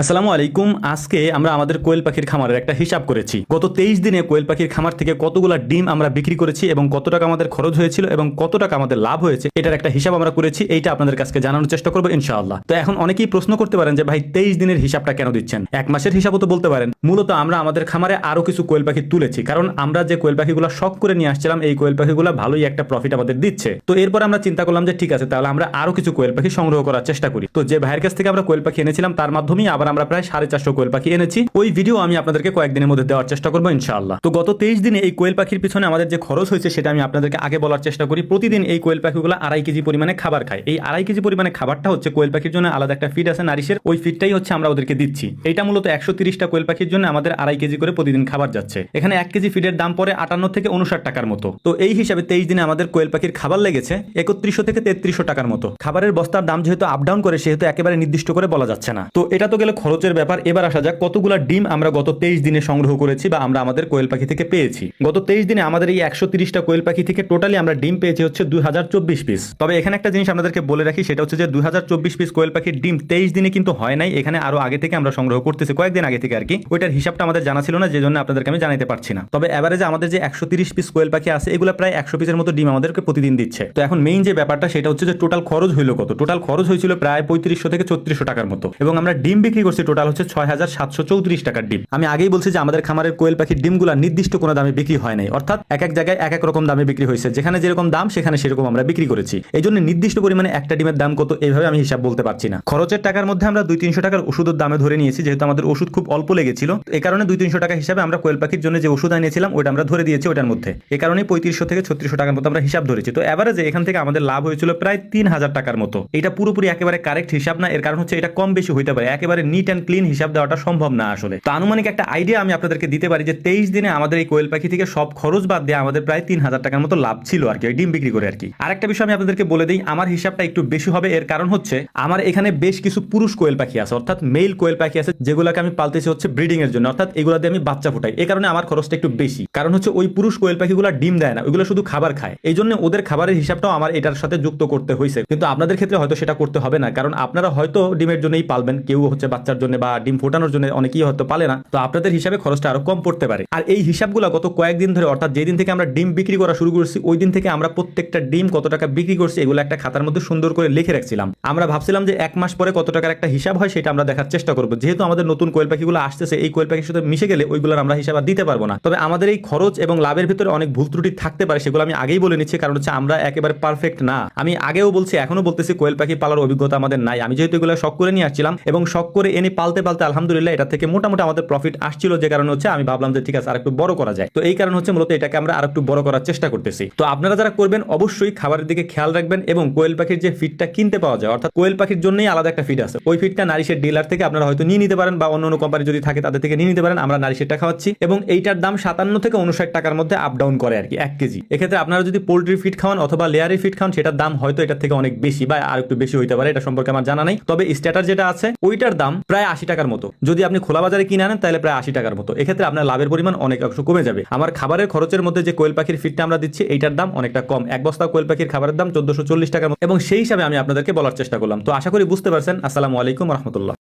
আসসালামু আলাইকুম। আজকে আমরা আমাদের কোয়েল পাখির খামারের একটা হিসাব করেছি। গত তেইশ দিনে কোয়েল পাখির খামার থেকে কতগুলা ডিম আমরা বিক্রি করেছি এবং কত টাকা আমাদের খরচ হয়েছিল এবং কত টাকা আমাদের লাভ হয়েছে, এটার একটা হিসাব আমরা করেছি। এইটা আপনাদের কাছে জানানোর চেষ্টা করব ইনশাআল্লাহ। তো এখন অনেকেই প্রশ্ন করতে পারেন যে, ভাই, তেইশ দিনের হিসাবটা কেন দিচ্ছেন? এক মাসের হিসাবও তো বলতে পারেন। মূলত আমরা আমাদের খামারে আরও কিছু কোয়েল পাখি তুলেছি, কারণ আমরা যে কোয়েল পাখিগুলো শখ করে নিয়ে আসছিলাম, এই কোয়েল পাখিগুলো ভালোই একটা প্রফিট আমাদের দিচ্ছে। তো এরপর আমরা চিন্তা করলাম যে, ঠিক আছে, তাহলে আমরা আরও কিছু কোয়েল পাখি সংগ্রহ করার চেষ্টা করি। তো যে ভাইয়ের কাছ থেকে আমরা কোয়েল পাখি এনেছিলাম, তার মাধ্যমেই আবার আমরা প্রায় সাড়ে চারশো কোয়েল পাখি এনেছি। ওই ভিডিও আমি আপনাদেরকে কয়েকদিনের মধ্যে দেওয়ার চেষ্টা করব ইনশাআল্লাহ। তো গত তেইশ দিনে এই কোয়েল পাখির পিছনে আমাদের যে খরচ হয়েছে সেটা আমি আপনাদেরকে আগে বলার চেষ্টা করি। প্রতিদিন এই কোয়েল পাখিগুলো আড়াই কেজি পরিমাণে খাবার খায়। এই আড়াই কেজি পরিমাণে খাবারটা হচ্ছে কোয়েল পাখির জন্য আলাদা একটা ফিড আছে নারিশের। ওই ফিডটাই হচ্ছে আমরা ওদেরকে দিচ্ছি। এটা মূলত একশো তিরিশটা কোয়েল পাখির জন্য আমাদের আড়াই কেজি করে প্রতিদিন খাবার যাচ্ছে। এখানে এক কেজি ফিডের দাম পরে আটান্ন থেকে উনষাট টাকার মতো। তো এই হিসাবে তেইশ দিনে আমাদের কোয়েল পাখির খাবার লেগেছে একত্রিশশো থেকে তেত্রিশশো টাকার মতো। খাবারের বস্তার দাম যেহেতু আপ ডাউন করে, সেহেতু একেবারে নির্দিষ্ট করে বলা যাচ্ছে না। তো এটা তো গেলে খরচের ব্যাপার। এবার আসা যাক কতগুলা ডিম আমরা গত তেইশ দিনে সংগ্রহ করেছি বা আমরা আমাদের কোয়েল পাখি থেকে পেয়েছি। গত তেইশ দিনে আমাদের এই একশো তিরিশটা কোয়েল পাখি থেকে টোটালি আমরা ডিম পেয়েছি হচ্ছে দুই হাজার চব্বিশ পিস। তবে এখানে একটা জিনিস আপনাদেরকে বলে রাখি, সেটা হচ্ছে যে দুই হাজার চব্বিশ পিস কোয়েল পাখির ডিম তেইশ দিনে কিন্তু হয় নাই। এখানে আরও আগে থেকে আমরা সংগ্রহ করতেছি, কয়েকদিন আগে থেকে আর কি। ওইটার হিসাবটা আমাদের জানা ছিল না যে জন্য আপনাদেরকে আমি জানাতে পারছি না। তবে এভারেজে আমাদের যে একশো তিরিশ পিস কোয়েল পাখি আছে, এগুলো প্রায় একশো পিসের মতো ডিম আমাদেরকে প্রতিদিন দিচ্ছে। তো এখন মেইন যে ব্যাপারটা, সেটা হচ্ছে যে টোটাল খরচ হইল কত? টোটাল খরচ হয়েছিল প্রায় পঁয়ত্রিশশো থেকে ছত্রিশশো টাকার মতো। এবং আমরা ডিম বিক্রি করছি টোটাল হচ্ছে ছয় হাজার সাতশো চৌত্রিশ টাকার ডিম। আমি আগেই বলছি যে আমাদের খামারের কোয়েল পাখির ডিমগুলো নির্দিষ্ট কোনো দামে বিক্রি হয় নাই। অর্থাৎ এক এক জায়গায় এক এক রকম দামে বিক্রি হয়েছে। যেখানে যেরকম দাম, সেখানে সেরকম আমরা বিক্রি করেছি। এই জন্য নির্দিষ্ট পরিমাণে একটা ডিমের দাম কত, এইভাবে আমি হিসাব বলতে পারছি না। খরচের টাকার মধ্যে আমরা দুই তিনশো টাকার ওষুধের দামে ধরে নিয়েছি, যেহেতু আমাদের ওষুধ খুব অল্প লেগেছিল। এই কারণে দুই তিনশো টাকা হিসাবে আমরা কোয়েল পাখির জন্য যে ওষুধ আনিয়েছিলাম ওটা আমরা ধরে দিয়েছি ওটার মধ্যে। এই কারণে পঁয়ত্রিশশো থেকে ছত্রিশশো টাকার মতো আমরা হিসাব ধরেছি। তো এভারেজে এখান থেকে আমাদের লাভ হয়েছিল প্রায় তিন হাজার টাকার মতো। এটা পুরোপুরি একেবারে কারেক্ট হিসাব না, এর কারণ হচ্ছে এটা কম বেশি হইতে পারে। একেবারে নিট অ্যান্ড ক্লিন হিসাব দেওয়াটা সম্ভব না আসলে। তো আনুমানিক একটা আইডিয়া আমি আপনাদেরকে দিতে পারি যে, তেইশ দিনে আমাদের এই কোয়েল পাখি থেকে সব খরচ বাদ দিয়ে আমাদের প্রায় তিন হাজার টাকার মতো লাভ ছিল আর কি, ওই ডিম বিক্রি করে আর কি। আরেকটা বিষয় আমি আপনাদেরকে বলে দিই, আমার হিসাবটা একটু বেশি হবে, এর কারণ হচ্ছে আমার এখানে বেশ কিছু পুরুষ কোয়েল পাখি আছে, অর্থাৎ মেল কোয়েল পাখি আছে, যেগুলোকে আমি পালতেছি হচ্ছে ব্রিডিং এর জন্য, অর্থাৎ এগুলো দিয়ে আমি বাচ্চা ফুটাই। এই কারণে আমার খরচটা একটু বেশি। কারণ হচ্ছে ওই পুরুষ কোয়েল পাখিগুলো ডিম দেয় না, ওইগুলো শুধু খাবার খায়। এই জন্য ওদের খাবারের হিসাবটাও আমার এটার সাথে যুক্ত করতে হয়েছে কিন্তু আপনাদের ক্ষেত্রে হয়তো সেটা করতে হবে না, কারণ আপনারা হয়তো ডিমের জন্যই পালবেন, কেউ হচ্ছে বাচ্চার জন্য বা ডিম ফোটানোর জন্য অনেকেই হয়তো পালে না। তো আপনাদের হিসাবে খরচটা আরও কম পড়তে পারে। আর এই হিসাবগুলো গত কয়েকদিন ধরে, অর্থাৎ যেদিন থেকে আমরা ডিম বিক্রি করা শুরু করছি ওই দিন থেকে আমরা প্রত্যেকটা ডিম কত টাকা বিক্রি করছি, এগুলো একটা খাতার মধ্যে সুন্দর করে লিখে রাখছিলাম। আমরা ভাবছিলাম যে এক মাস পরে কত টাকার একটা হিসাব হয় সেটা আমরা দেখার চেষ্টা করব। যেহেতু আমাদের নতুন কোয়েল পাখিগুলো আসতেছে, এই কোয়েল পাখির সাথে মিশে গেলে ওইগুলোর আমরা হিসাব দিতে পারব না। তবে আমাদের এই খরচ এবং লাভের ভিতরে অনেক ভুল ত্রুটি থাকতে পারে, সেগুলো আমি আগেই বলে নিচ্ছি। কারণ হচ্ছে আমরা একেবারে পারফেক্ট না। আমি আগেও বলছি এখনও বলতেছি, কোয়েল পাখি পালার অভিজ্ঞতা আমাদের নাই। আমি যেহেতু এগুলো শখ করে নিয়ে আসছিলাম এবং শখ করে এনে পালতে পালতে আলহামদুলিল্লাহ এটা থেকে মোটামুটি আমাদের প্রফিট আসছিল। যে কারণে হচ্ছে আমি ভাবলাম যে ঠিক আছে আর একটু বড় করা যায়। তো এই কারণ হচ্ছে মূলত এটাকে আমরা আর একটু বড় করার চেষ্টা করতেছি। তো আপনারা যারা করবেন, অবশ্যই খাবারের দিকে খেয়াল রাখবেন এবং কোয়েল পাখির যে ফিডটা কিনতে পাওয়া যায়, অর্থাৎ কোয়েল পাখির জন্যই আলাদা একটা ফিড আছে। ওই ফিডটা নারিশের ডিলার থেকে আপনারা হয়তো নিয়ে নিতে পারেন বা অন্য অন্য কোম্পানি যদি থাকে তাদের থেকে নিয়ে নিতে পারেন। আমরা নারিশেরটা খাওয়াচ্ছি এবং এইটার দাম সাতান্ন থেকে উনষাট টাকার মধ্যে আপ ডাউন করে আর কি, এক কেজি। এক্ষেত্রে আপনারা যদি পোল্ট্রি ফিড খাওয়ান অথবা লেয়ারি ফিড খাওয়ান, সেটার দাম হয়তো এটার থেকে অনেক বেশি বা আর একটু বেশি হইতে পারে, এটা সম্পর্কে আমার জানা নাই। তবে স্ট্যাটার যেটা আছে, ওইটার দাম প্রায় আশি টাকার মতো। যদি আপনি খোলা বাজারে কিনে আনেন, তাহলে প্রায় আশি টাকার মতো। এক্ষেত্রে আপনার লাভের পরিমাণ অনেক অংশ কমে যাবে। আমার খাবারের খরচের মধ্যে যে কোয়েল পাখির ফিটটা আমরা দিচ্ছি, এইটার দাম অনেকটা কম। এক বস্তা কোয়েল পাখির খাবারের দাম চোদ্দশো চল্লিশ টাকার মতো। এবং সেই হিসাবে আমি আপনাদেরকে বলার চেষ্টা করলাম। তো আশা করি বুঝতে পারছেন। আসসালামু আলাইকুম রহমতুল্লাহ।